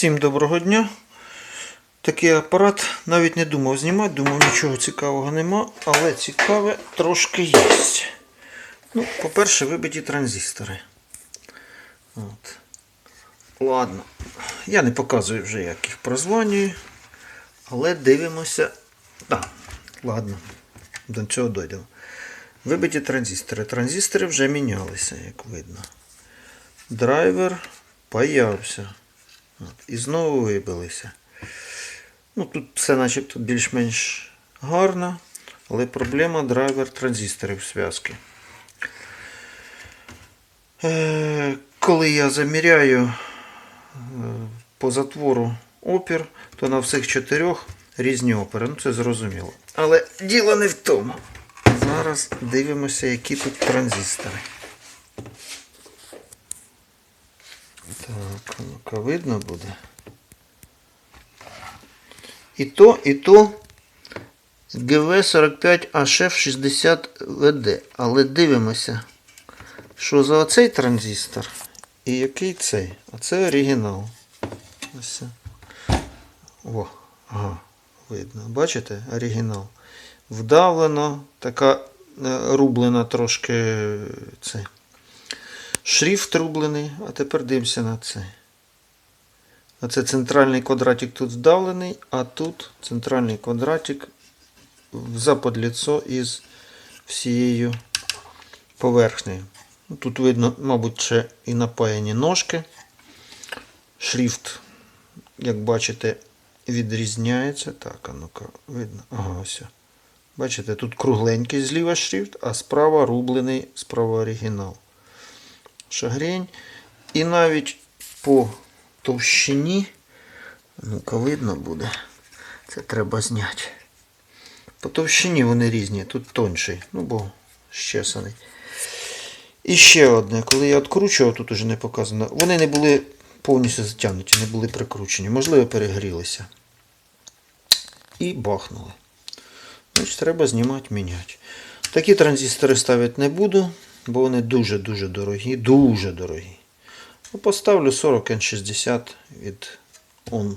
Всім доброго дня. Такий апарат навіть не думав знімати, думав нічого цікавого нема, але цікаве трошки є. Ну, по-перше, вибиті транзистори. От. Ладно. Я не показую вже, як їх прозванюю, але дивимося. Так, ладно, до цього дойдемо. Вибиті транзистори. Транзистори вже мінялися, як видно. Драйвер появився. І знову вибилися. Ну, тут все начебто більш-менш гарно, але проблема драйвер транзисторів зв'язки. Е, коли я заміряю е, по затвору опір, то на всіх чотирьох різні опери. Ну, це зрозуміло. Але діло не в тому. Зараз дивимося, які тут транзистори. Так, ну-ка видно буде. І то, і то GV45HF60VD. Але дивимося, що за оцей транзистор і який цей. А це оригінал. Ось. О, ага, видно. Бачите? Оригінал. Вдавлено, така е, рублена трошки е, це. Шрифт рублений, а тепер дивимося на це. Оце центральний квадратик тут вдавлений, а тут центральний квадратик заподліцо із всією поверхнею. Ну, Тут видно, мабуть, ще і напаяні ножки. Шрифт, як бачите, відрізняється. Так, а ну-ка, видно. Ага, ось. Бачите, тут кругленький зліва шрифт, а справа рублений, справа оригінал шагрень. І навіть по товщині, ну-ка видно буде, це треба зняти. По товщині вони різні, тут тонший, ну бо щесаний. І ще одне, коли я відкручував, тут уже не показано, вони не були повністю затягнуті, не були прикручені, можливо, перегрілися. І бахнули. Значить, треба знімати, міняти. Такі транзистори ставити не буду бо вони дуже-дуже дорогі, дуже дорогі. Ну, Поставлю 40 N60 від On,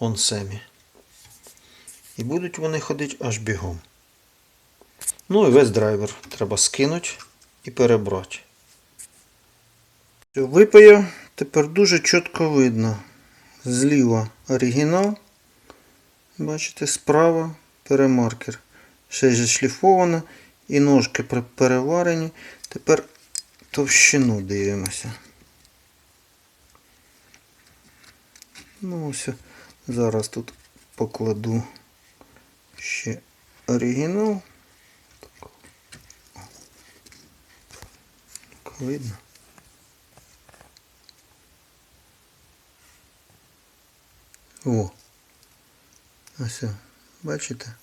OnSemi. І будуть вони ходити аж бігом. Ну і весь драйвер треба скинути і перебрати. Випаяв, тепер дуже чітко видно. Зліва оригінал. Бачите, справа перемаркер. Ще й зашліфовано і ножки переварені. Тепер товщину дивимося. Ну ось зараз тут покладу ще оригінал. Так. Так, видно. О. Ось, бачите?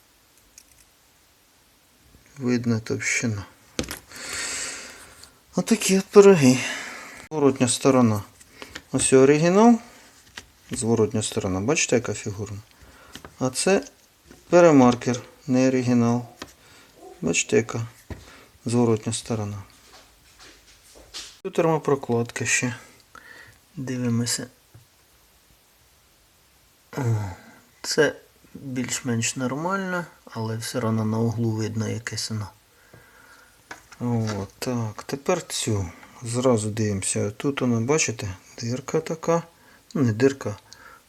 Видно товщина. Отакі от пироги. Зворотня сторона. Ось оригінал. Зворотня сторона. Бачите, яка фігурна? А це перемаркер, не оригінал. Бачите, яка зворотня сторона. Тут термопрокладка ще. Дивимося. Це більш-менш нормально, але все одно на углу видно якесь воно. О, так, тепер цю. Зразу дивимося. Тут воно, бачите, дирка така. Ну, не дирка,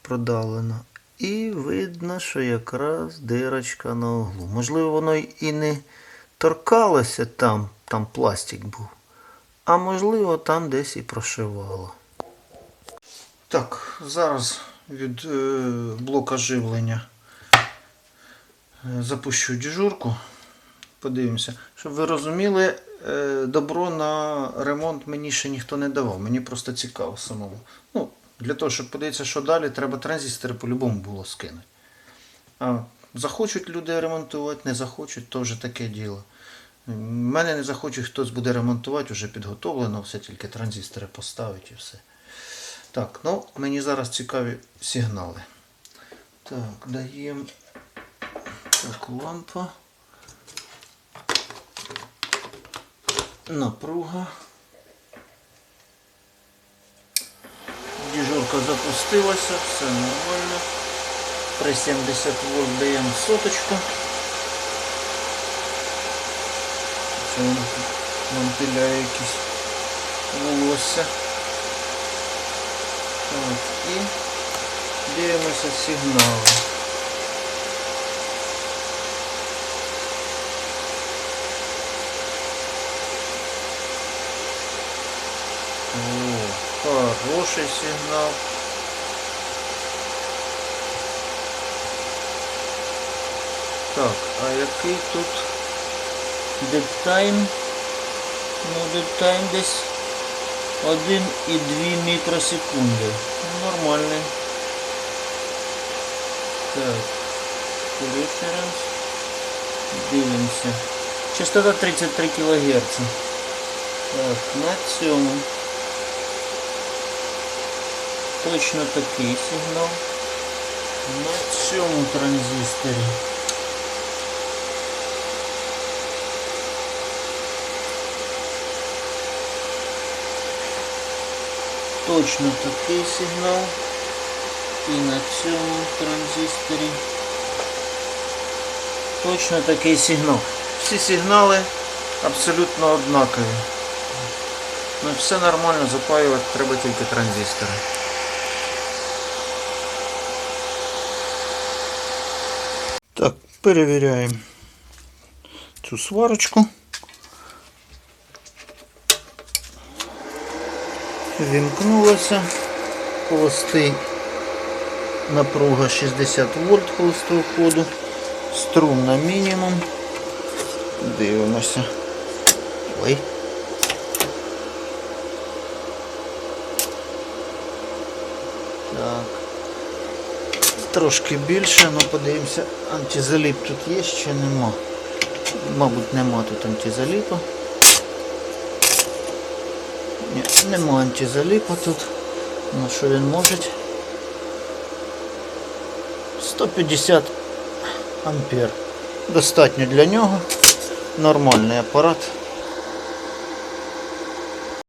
продавлена. І видно, що якраз дирочка на углу. Можливо, воно і не торкалося там, там пластик був. А можливо, там десь і прошивало. Так, зараз від е, блока живлення запущу дежурку. Подивимося. Щоб ви розуміли, е, добро на ремонт мені ще ніхто не давав. Мені просто цікаво самому. Ну, для того, щоб подивитися, що далі, треба транзистори по-любому було скинути. А захочуть люди ремонтувати, не захочуть, то вже таке діло. Мене не захоче, хтось буде ремонтувати, вже підготовлено, все тільки транзистори поставить і все. Так, ну мені зараз цікаві сигнали. Так, даємо так, лампа. Напруга. Колонка запустилася, все нормально. При 70 вольт даємо соточку. Це воно тут нам якісь волосся. Так, і дивимося сигнали. Хороший сигнал. Так, а який тут time? Ну, time десь 1,2 мікросекунди. Нормальний. Так, референс. Дивимося. Частота 33 кГц. Так, на цьому. Точно такий сигнал. На цьому транзисторі. Точно такий сигнал. І на цьому транзисторі. Точно такий сигнал. Всі сигнали абсолютно однакові. Ну все нормально, запаювати треба тільки транзистори. Так, перевіряємо цю сварочку. Вімкнулася. Холостий напруга 60 вольт холостого ходу. Струм на мінімум. Дивимося. Ой. Так. Трошки більше, ну подивимося, антизаліп тут є чи нема. Мабуть, нема тут антизаліпа. Ні, нема антизаліпа тут. Ну що він може? 150 ампер. Достатньо для нього. Нормальний апарат.